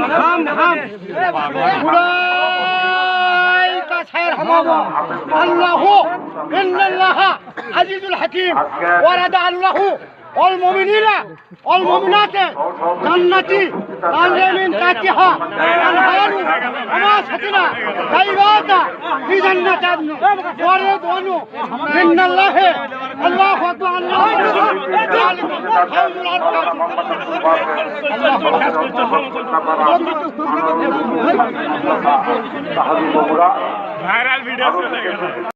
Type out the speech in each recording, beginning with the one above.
هم هم هم أولئك الله إن الله عزيز الحكيم ورد الله all মমিনীরা, all মমিনাতে জান্নাতি আলেমিন তাকিহা আনহারু আমা সাথিনা তাইবাতা ফি জান্নাত ওয়ারে দোনু আল্লাহু আকবার আল্লাহু আকবার। ভাইরাল ভিডিও চলে গেল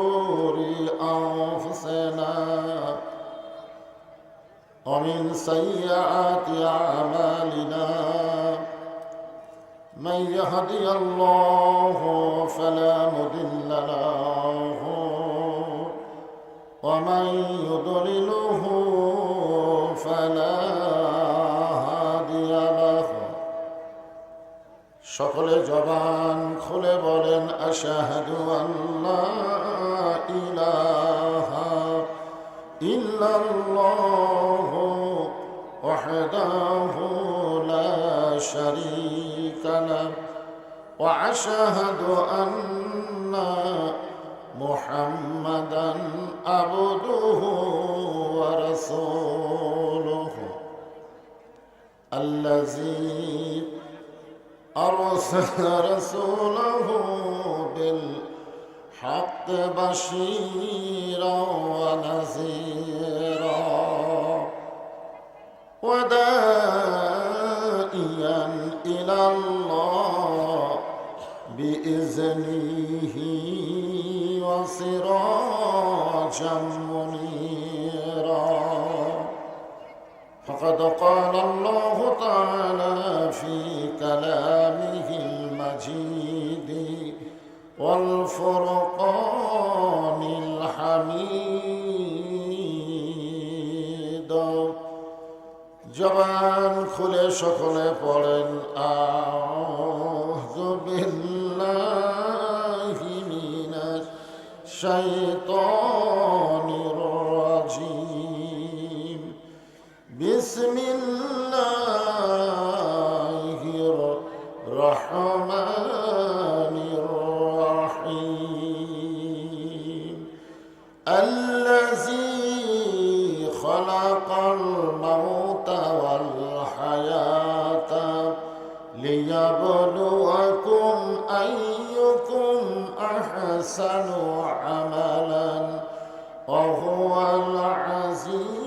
ومن سيئات أعمالنا من يهدي الله فلا مضل له ومن يضلله فلا هادي له সকলে জবান খুলে বলেন আশাহাদু আল্লাহ ইলাহা إلا الله وحده لا شريك له. وأشهد أن محمدا عبده ورسوله الذي أرسل رسوله بالأرض بالحق بشيرا ونذيرا ودائيا إلى الله بإذنه وسراجا منيرا. فقد قال الله تعالى في كلامه المجيد والفرقان الحميد জবান খুলে সকলে পড়েন আউযু বিল্লাহি মিনাশ শাইতানির أحسن عملا وهو العزيز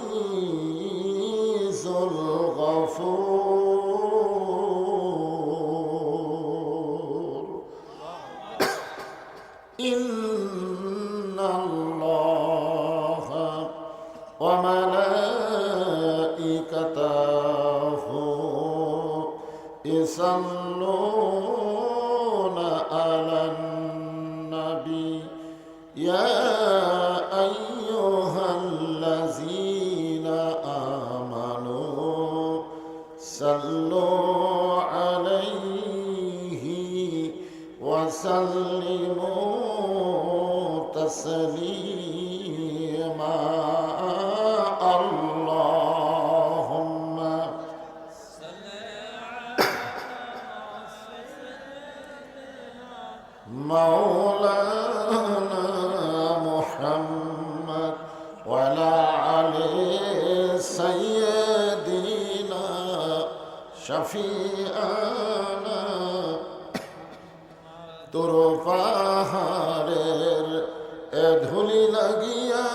শফিয়ানা, তোর পাহাড়ের এ ধুলি লাগিয়া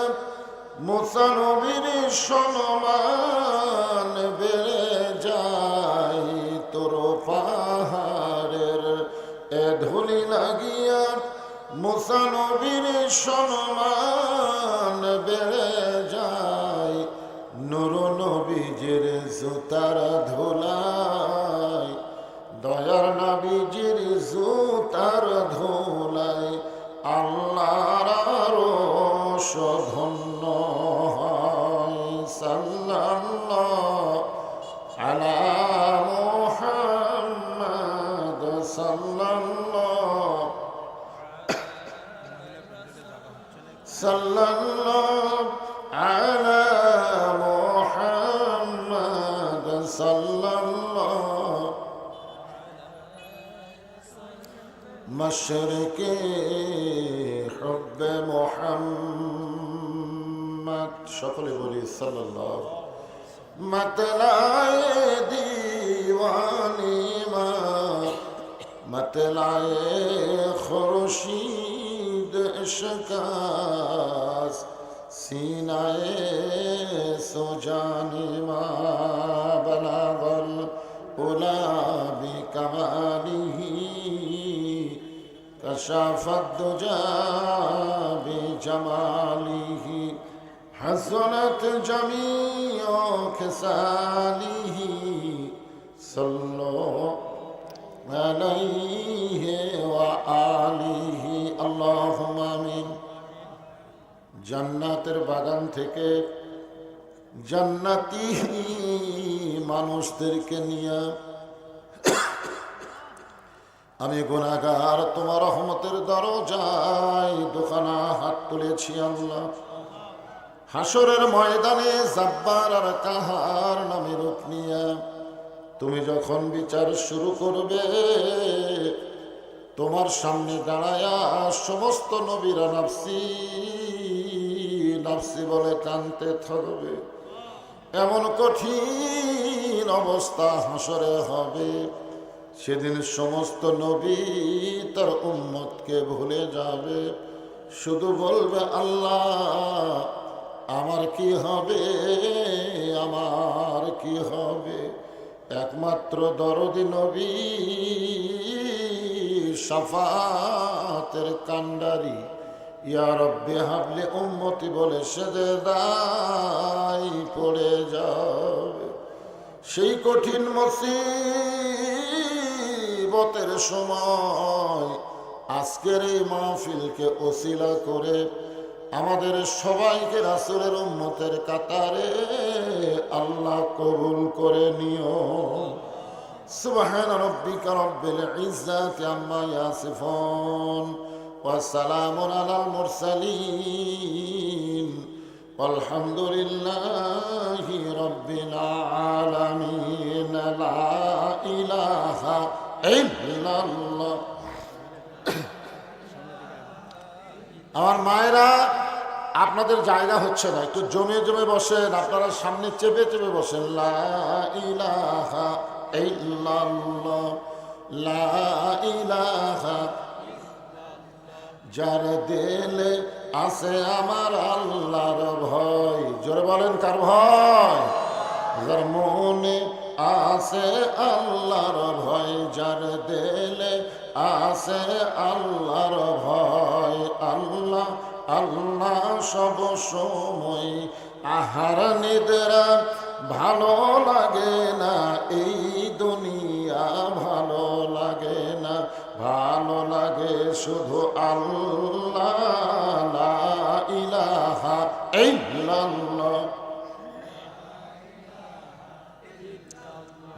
মোসানবীর সনমান বেড়ে যায়। তোর পাহাড়ের এ ধুলি লাগিয়া মোসানবীর সনমান বেড়ে যায়। নুর নবীজের জোতারা মশরকে হব্বে মোহাম্মদ সকলে বলি সাল্লাল্লাহ মতলায় দিওয়ানি মা, মতলায় খরশিদ শকাস সিনায় সোজানি মা বলাবল ওলা বিকমালি كشف الدجى بجماله حسنت جميع خصاله صلوا عليه وآله اللهم آمين জান্নাতের বাগান থেকে জান্নাতি মানুষদেরকে নিয়ে আমি গুণাগার তোমার রহমতের দরজায় দোকানা হাত তুলেছি আল্লাহ। হাসরের ময়দানে জাব্বার আর কাহার নামে রূপ নিয়ে তুমি যখন বিচার শুরু করবে, তোমার সামনে দাঁড়ায়া সমস্ত নবীরা নাফসি নাফসি বলে কানতে থাকবে। এমন কঠিন অবস্থা হাসরে হবে। সেদিন সমস্ত নবী তার উম্মতকে ভুলে যাবে। শুধু বলবে, আল্লাহ, আমার কি হবে? আমার কি হবে? একমাত্র দরদি নবী সাফাতের কান্ডারি ইয়া রব্বে হাবলে উম্মতি বলে সেদে দায় পড়ে যাবে। সেই কঠিন মুসিবতের সময় আজকের এই মাহফিলকে ওসিলা করে আমাদের সবাইকে রাসুলের উম্মতের কাতারে আল্লাহ কবুল করে নিও সুবহান রব্বিকা রব্বিল ইজ্জাতি আম্মা ইয়াসিফুন ওয়া সালামুন আলাল মুরসালিন والحمد لله رب العالمين لا إله إلا الله আমার মায়েরা, আপনাদের জায়গা হচ্ছে না, একটু জমে জমে বসেন, আপনারা সামনে চেপে চেপে বসেন। যার দিলে আছে আমার আল্লাহর ভয়। জোরে বলেন কার ভয়? মনে আছে আল্লাহর ভয়, যার দেলে আছে আল্লাহর ভয়। আল্লাহ আল্লাহ সব সময় আহার নিদ্রা ভালো লাগে না, এই দুনিয়া ভালো লাগে না। ভালো লাগে শুধু আল্লাহ ইলাহা ইল্লাল্লাহ।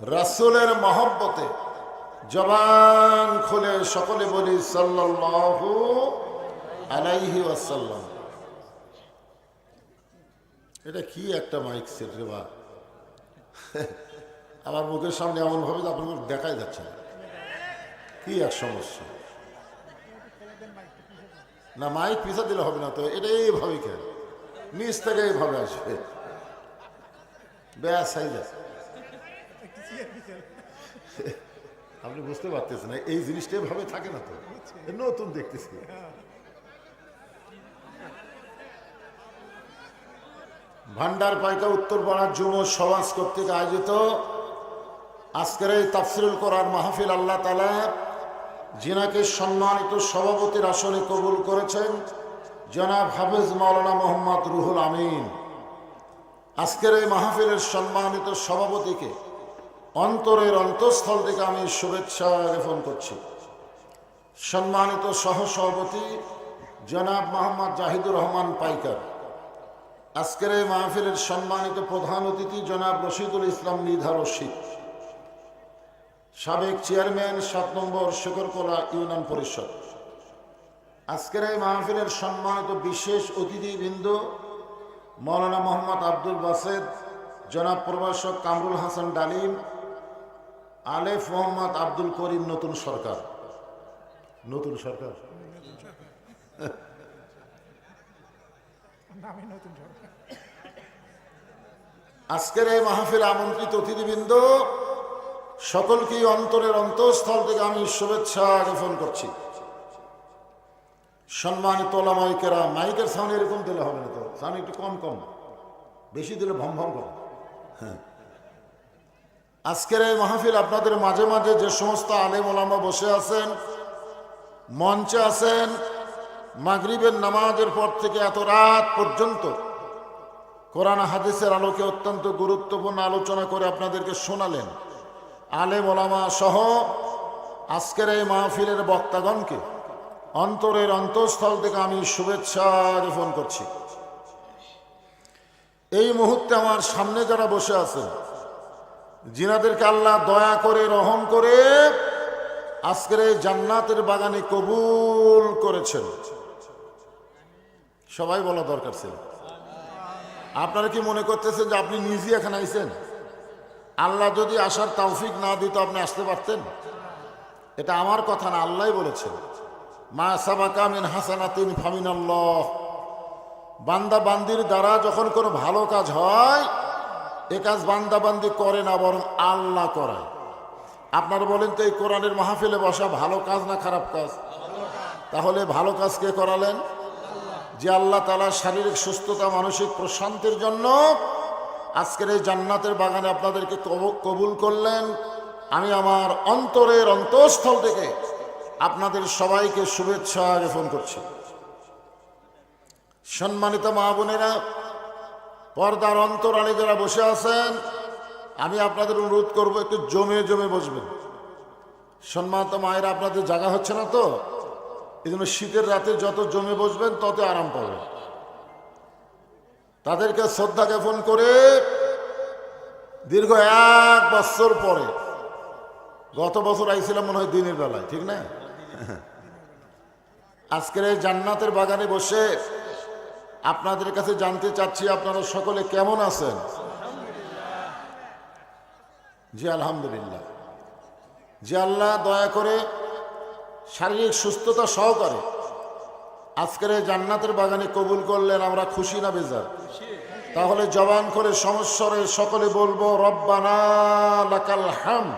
রাসূলের মহব্বতে জবান খুলে সকলে বলি সাল্লাল্লাহু আলাইহি ওয়াসাল্লাম। এটা কি একটা মাইক সেট রে বা আমার মুখের সামনে এমন ভাবে আপনার দেখাই যাচ্ছে কি এক সমস্যা। না, মাইক পিছা দিলে হবে না তো, এটা এইভাবে কেন? নিচ থেকে এইভাবে আসবে। ব্যাস, হয়ে যাচ্ছে আপনি বুঝতে পারতেছেন না, এই জিনিসটা এভাবে থাকে না তো। নতুন দেখতেছি। ভান্ডার পাইকা উত্তরপাড়ার যুব সমাজ কর্তৃক আয়োজিত আজকের এই তাফসিরুল কোরআন মাহফিল আল্লাহ তালা জিনাকে সম্মানিত সভাপতির আসনে কবুল করেছেন জনাব হাফেজ মাওলানা মোহাম্মদ রুহুল আমিন। আজকের এই মাহফিলের সম্মানিত সভাপতিকে অন্তরের অন্তঃস্থল থেকে আমি শুভেচ্ছা জ্ঞাপন করছি। সম্মানিত সহসভাপতি জনাব মোহাম্মদ জাহিদুর রহমান পাইকার। আজকের এই মাহফিলের সম্মানিত প্রধান অতিথি জনাব রশিদুল ইসলাম নিধা রশিদ। সাবেক চেয়ারম্যান সাত নম্বর শেখরকোলা ইউনিয়ন পরিষদ। আজকের এই মাহফিলের সম্মানিত বিশেষ অতিথিবৃন্দ মৌলানা মোহাম্মদ আব্দুল বাসেদ, জনাব প্রভাষক কামরুল হাসান ডালিম আলেফ মোহাম্মদ আব্দুল করিম নতুন সরকার। নতুন সরকার? আজকের এই মাহফিল আমন্ত্রিত অতিথিবৃন্দ সকলকেই অন্তরের অন্তঃস্থল থেকে আমি শুভেচ্ছা জ্ঞাপন করছি। সম্মানিত ওলামাইকেরা মাইকের সাউন্ড এরকম দিলে হবে না তো? সাউন্ড একটু কম কম। বেশি দিলে ভম ভম করে। হ্যাঁ। আজকের এই মাহফিল আপনাদের মাঝে মাঝে যে সমস্ত আলেম ওলামা বসে আছেন, মঞ্চে আছেন, মাগরিবের নামাজের পর থেকে এত রাত পর্যন্ত কোরআন হাদিসের আলোকে অত্যন্ত গুরুত্বপূর্ণ আলোচনা করে আপনাদেরকে শোনালেন। আলেম ওলামা সহ আজকের এই মাহফিলের বক্তাগণকে অন্তরের অন্তঃস্থল থেকে আমি শুভেচ্ছা জ্ঞাপন করছি। এই মুহূর্তে আমার সামনে যারা বসে আছেন জিনাদেরকে আল্লাহ দয়া করে, রহম করে আজকের এই জান্নাতের বাগানে কবুল করেছেন। সবাই বলা দরকার ছিল। আপনারা কি মনে করতেছেন যে আপনি নিজে এখানে আইছেন? আল্লাহ যদি আসার তৌফিক না দিত, আপনি আসতে পারতেন? এটা আমার কথা না, আল্লাহ বলেছেন। মা সাবাকা মিন ফামিন আল্লাহ বান্দা বান্দির দ্বারা যখন কোনো ভালো কাজ হয় এ কাজ বান্দাবান্দি করে না, বরং আল্লাহ করায়। আপনারা বলেন তো, এই কোরআনের মাহফিলে বসা ভালো কাজ না খারাপ কাজ? তাহলে ভালো কাজ কে করালেন? যে আল্লাহ তালা শারীরিক সুস্থতা, মানসিক প্রশান্তির জন্য আজকের এই জান্নাতের বাগানে আপনাদেরকে কব- কবুল করলেন। আমি আমার অন্তরের অন্তঃস্থল থেকে আপনাদের সবাইকে শুভেচ্ছা জ্ঞাপন করছি। সম্মানিত মা বোনেরা পর্দার অন্তরালে যারা বসে আছেন, আমি আপনাদের অনুরোধ করব, একটু জমে জমে বসবেন। সম্মানিত মায়েরা, আপনাদের জায়গা হচ্ছে না তো? এই জন্য শীতের রাতে যত জমে বসবেন তত আরাম পাবেন। তাদেরকে শ্রদ্ধা জ্ঞাপন করে দীর্ঘ এক বছর পরে, গত বছর আইছিলাম মনে হয় দিনের বেলায়, ঠিক না? আজকের জান্নাতের বাগানে বসে আপনাদের কাছে জানতে চাচ্ছি আপনারা সকলে কেমন আছেন? জি, আলহামদুলিল্লাহ। জি, আল্লাহ দয়া করে শারীরিক সুস্থতা সহকারে আজকের এই জান্নাতের বাগানে কবুল করলেন আমরা খুশি না বেজার? তাহলে জবান করে সমস্যরে সকলে বলব, রব্বানা হাম।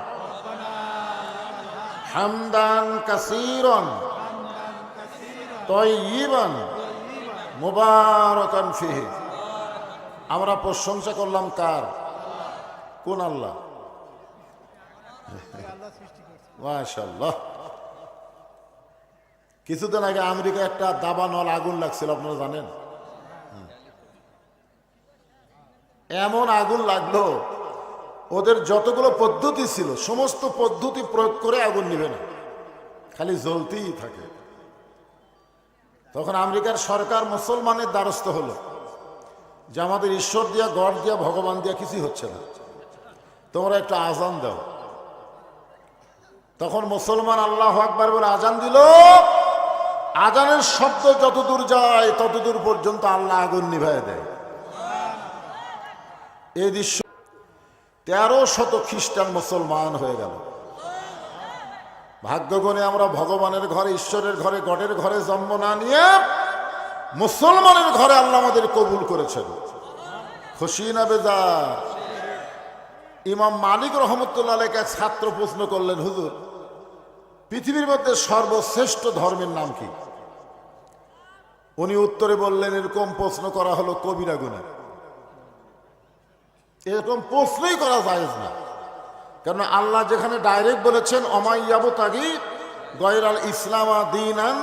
হামদান কাসিরন। তয়িবান। মুবারকান ফিহি। আমরা প্রশংসা করলাম কার? কোন আল্লাহ? মাশাল্লাহ কিছুদিন আগে আমেরিকা একটা দাবানল আগুন লাগছিল, আপনারা জানেন? এমন আগুন লাগল, ওদের যতগুলো পদ্ধতি ছিল, সমস্ত পদ্ধতি প্রয়োগ করে আগুন নিবে না। খালি জ্বলতেই থাকে। তখন আমেরিকার সরকার মুসলমানের দ্বারস্থ হলো যে আমাদের ঈশ্বর দিয়া, গড় দিয়া, ভগবান দিয়া কিছুই হচ্ছে না। তোমরা একটু আজান দাও। তখন মুসলমান আল্লাহ আকবার বলে আজান দিল। আজানের শব্দ যতদূর যায় ততদূর পর্যন্ত আল্লাহ আগুন নিভাই দেয়। এই দৃশ্য তেরো শত খ্রিস্টান মুসলমান হয়ে গেল। ভাগ্যগণে আমরা ভগবানের ঘরে, ঈশ্বরের ঘরে, গডের ঘরে জন্ম না নিয়ে মুসলমানের ঘরে আল্লাহ আমাদের কবুল করেছেন। খুশি না বেজা? ইমাম মালিক রহমতুল্লাহ এক ছাত্র প্রশ্ন করলেন, হুজুর, পৃথিবীর মধ্যে সর্বশ্রেষ্ঠ ধর্মের নাম কি? উনি উত্তরে বললেন, এরকম প্রশ্ন করা হলো কবিরা এরকম প্রশ্নই করা যায় না। কারণ আল্লাহ যেখানে ডাইরেক্ট বলেছেন অমাইয়াবু তাগি গয়রাল ইসলাম দিনান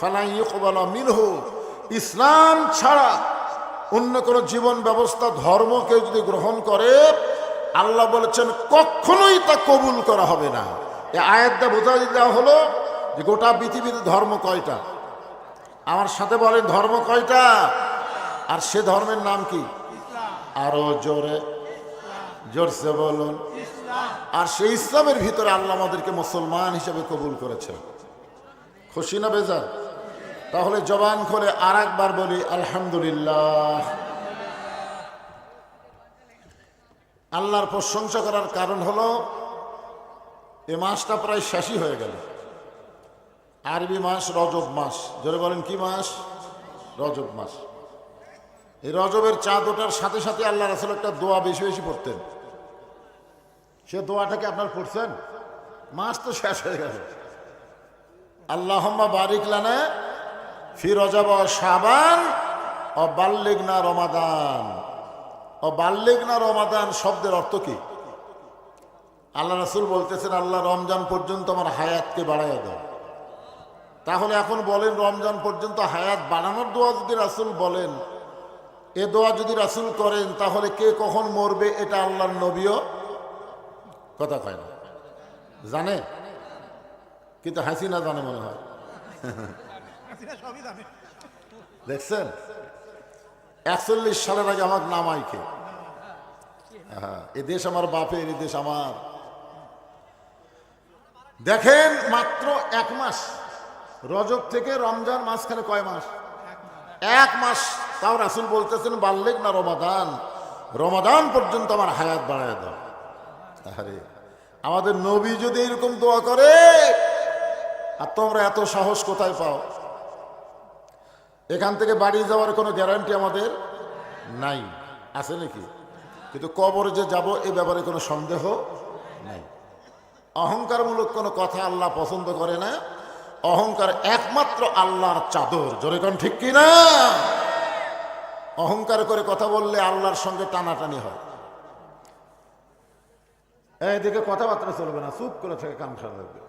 ফালাইকবালা মিনহু। ইসলাম ছাড়া অন্য কোনো জীবন ব্যবস্থা, ধর্ম কেউ যদি গ্রহণ করে, আল্লাহ বলেছেন, কখনোই তা কবুল করা হবে না। এ আয়াতটা বোঝা দেওয়া হলো যে গোটা পৃথিবীতে ধর্ম কয়টা? আমার সাথে বলেন, ধর্ম কয়টা? আর সে ধর্মের নাম কি? আরও জোরে, জোরসে বলুন। আর সেই ইসলামের ভিতরে আল্লাহ আমাদেরকে মুসলমান হিসেবে কবুল করেছেন। খুশি না বেজার? তাহলে জবান করে আর একবার বলি, আলহামদুলিল্লাহ। আল্লাহর প্রশংসা করার কারণ হলো, এ মাসটা প্রায় শেষই হয়ে গেল। আরবি মাস রজব মাস। ধরে বলেন, কি মাস? রজব মাস। এই রজবের চাঁদ ওঠার সাথে সাথে আল্লাহ রাসুল একটা দোয়া বেশি বেশি পড়তেন। সে দোয়াটাকে আপনার পড়ছেন? মাস তো শেষ হয়ে গেছে। আল্লাহম্মা বারিক লানা ফি রজব সাবান ও বাল্লিগনা রমাদান। ও বাল্লিগনা রমাদান শব্দের অর্থ কি? আল্লাহ রাসুল বলতেছেন, আল্লাহ রমজান পর্যন্ত আমার হায়াতকে বাড়াইয়া দাও। তাহলে এখন বলেন, রমজান পর্যন্ত হায়াত বাড়ানোর দোয়া যদি রাসুল বলেন, এ দোয়া যদি রাসুল করেন, তাহলে কে কখন মরবে, এটা আল্লাহর নবীও কথা কয় না। জানে? কিন্তু হাসিনা জানে মনে হয়। দেখছেন? একচল্লিশ সালের আগে আমার নামাই কে হ্যাঁ এ দেশ আমার বাপের এ দেশ আমার। দেখেন মাত্র এক মাস রজব থেকে রমজান মাঝখানে কয় মাস? এক মাস তাও রাসুল বলতেছেন বাল্যেক না রমাদান? রমাদান পর্যন্ত আমার হায়াত বাড়ায় দাও। আরে আমাদের নবী যদি এরকম দোয়া করে, আর তোমরা এত সাহস কোথায় পাও? এখান থেকে বাড়ি যাওয়ার কোনো গ্যারান্টি আমাদের নাই। আছে নাকি? কিন্তু কবরে যে যাব, এ ব্যাপারে কোনো সন্দেহ নাই। অহংকারমূলক কোনো কথা আল্লাহ পছন্দ করে না। অহংকার একমাত্র আল্লাহর চাদর। জোরে কোন ঠিক কি না অহংকার করে কথা বললে আল্লাহর সঙ্গে টানাটানি হয়। এদিকে কথাবার্তা চলবে না চুপ করে থেকে কাম সারা লাগবে।